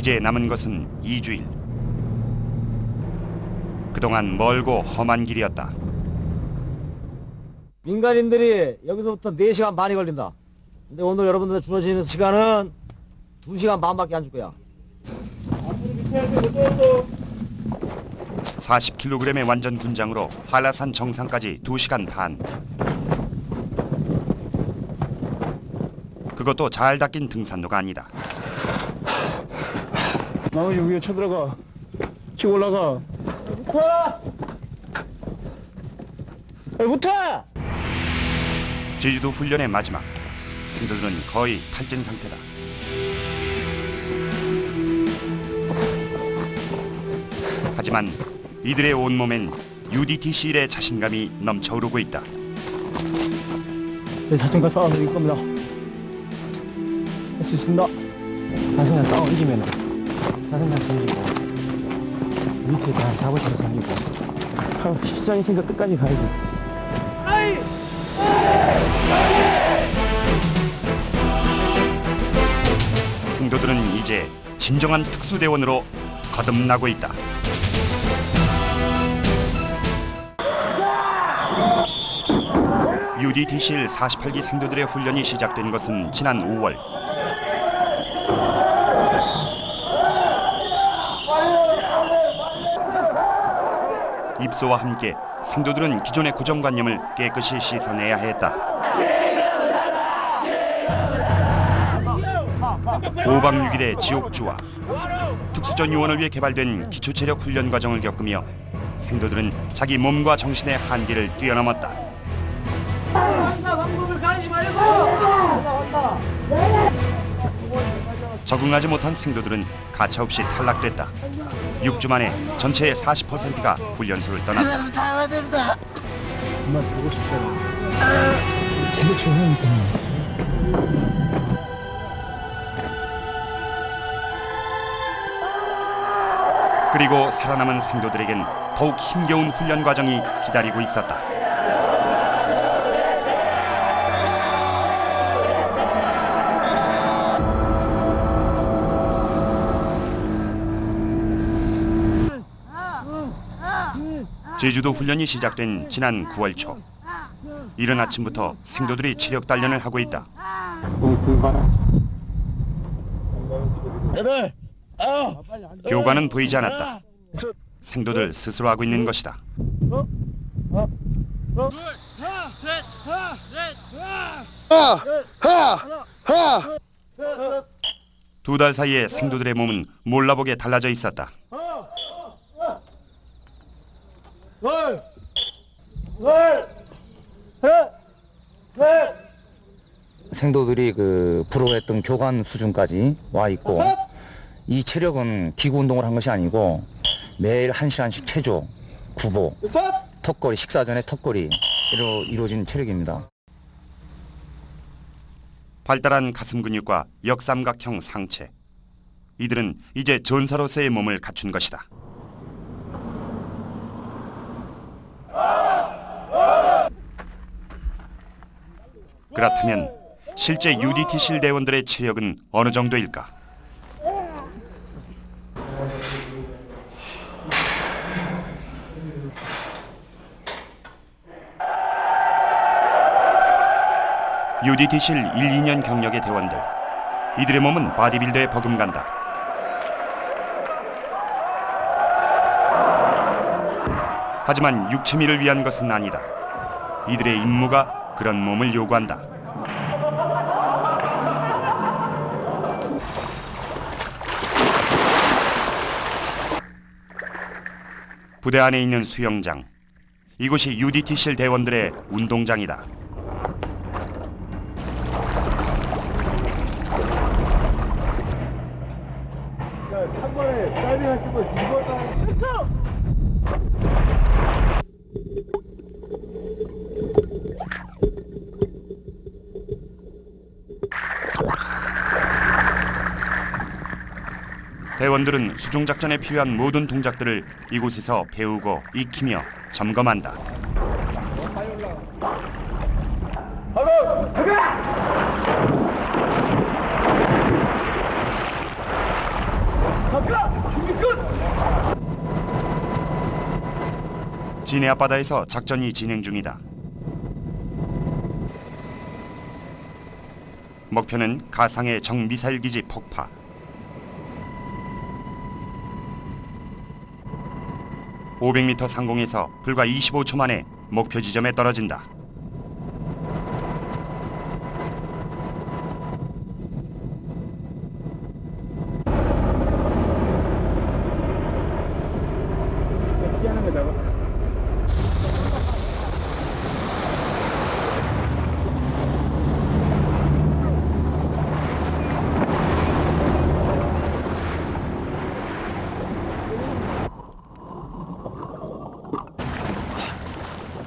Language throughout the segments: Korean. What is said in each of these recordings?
이제 남은 것은 2주일. 그동안 멀고 험한 길이었다. 민간인들이 여기서부터 4시간 반이 걸린다. 근데 오늘 여러분들 주어지는 시간은 2시간 반밖에 안 줄 거야. 40kg의 완전 군장으로 한라산 정상까지 2시간 반. 그것도 잘 닦인 등산로가 아니다. 나무 위에 쳐들어가. 치고 올라가. 붙어! 붙어! 제주도 훈련의 마지막. 생도들은 거의 탈진 상태다. 하지만 이들의 온몸엔 UDTC일의 자신감이 넘쳐오르고 있다. 내 자신과 싸워서 이길 겁니다. 할 수 있습니다. 자신과 싸워 이기면 자신감 생기고 밑에 다 자부심 생기고 시장이 있으니까 끝까지 가야지. 생도들은 이제 진정한 특수대원으로 거듭나고 있다. UDTC일 48기 생도들의 훈련이 시작된 것은 지난 5월. 입소와 함께 생도들은 기존의 고정관념을 깨끗이 씻어내야 했다. 오박 6일의 지옥주와 특수전 요원을 위해 개발된 기초체력 훈련 과정을 겪으며 생도들은 자기 몸과 정신의 한계를 뛰어넘었다. 적응하지 못한 생도들은 가차없이 탈락됐다. 6주 만에 전체의 40%가 훈련소를 떠났다. 정말 보고 싶잖아. 제일 좋으니까. 그리고 살아남은 생도들에겐 더욱 힘겨운 훈련 과정이 기다리고 있었다. 제주도 훈련이 시작된 지난 9월 초. 이른 아침부터 생도들이 체력 단련을 하고 있다. 교관은 보이지 않았다. 생도들 스스로 하고 있는 것이다. 두 달 사이에 생도들의 몸은 몰라보게 달라져 있었다. 열, 열, 셋, 넷. 생도들이 그 부러워했던 교관 수준까지 와 있고 이 체력은 기구 운동을 한 것이 아니고 매일 한 시간씩 체조, 구보, 턱걸이, 식사 전에 턱걸이로 이루어진 체력입니다. 발달한 가슴 근육과 역삼각형 상체. 이들은 이제 전사로서의 몸을 갖춘 것이다. 그렇다면 실제 UDT실 대원들의 체력은 어느 정도일까? UDT실 1, 2년 경력의 대원들. 이들의 몸은 바디빌더에 버금간다. 하지만 육체미를 위한 것은 아니다. 이들의 임무가 그런 몸을 요구한다. 부대 안에 있는 수영장. 이곳이 UDT실 대원들의 운동장이다. 회원들은 수중 작전에 필요한 모든 동작들을 이곳에서 배우고 익히며 점검한다. 진해 앞바다에서 작전이 진행 중이다. 목표는 가상의 정미사일 기지 폭파. (500m) 상공에서 불과 (25초) 만에 목표 지점에 떨어진다.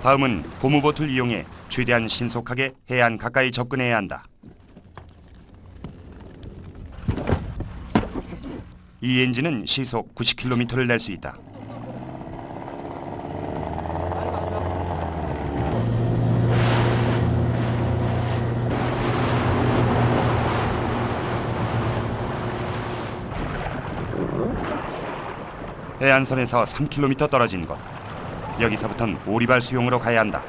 다음은 고무보트를 이용해 최대한 신속하게 해안 가까이 접근해야 한다. 이 엔진은 시속 90km를 낼 수 있다. 해안선에서 3km 떨어진 곳. 여기서부턴 오리발 수용으로 가야 한다.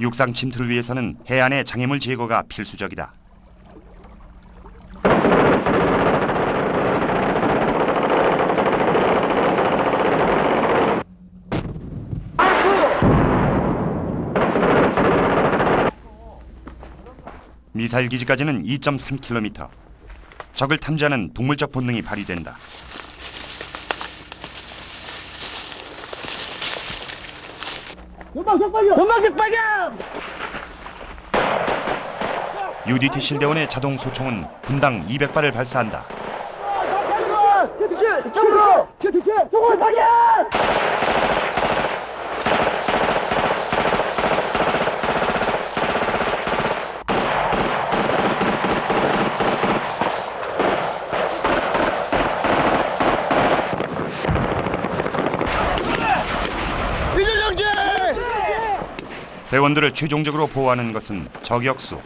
육상 침투를 위해서는 해안의 장애물 제거가 필수적이다. 미사일 기지까지는 2.3km. 적을 탐지하는 동물적 본능이 발휘된다. UDT 실대원의 자동 소총은 분당 200발을 발사한다. 대원들을 최종적으로 보호하는 것은 저격수.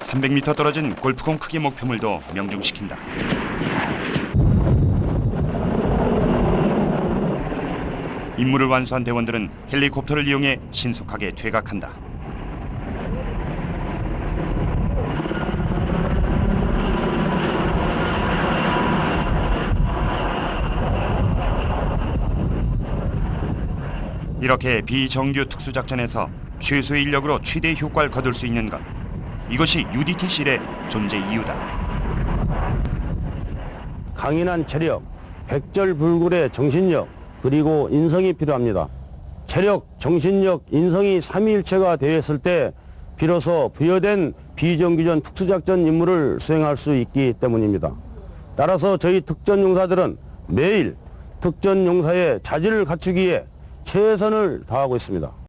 (300m) 떨어진 골프공 크기 목표물도 명중시킨다. 임무를 완수한 대원들은 헬리콥터를 이용해 신속하게 퇴각한다. 이렇게 비정규 특수작전에서 최소의 인력으로 최대 효과를 거둘 수 있는 것. 이것이 UDT실의 존재 이유다. 강인한 체력, 백절불굴의 정신력, 그리고 인성이 필요합니다. 체력, 정신력, 인성이 삼위일체가 되었을 때 비로소 부여된 비정규전 특수작전 임무를 수행할 수 있기 때문입니다. 따라서 저희 특전용사들은 매일 특전용사의 자질을 갖추기에 최선을 다하고 있습니다.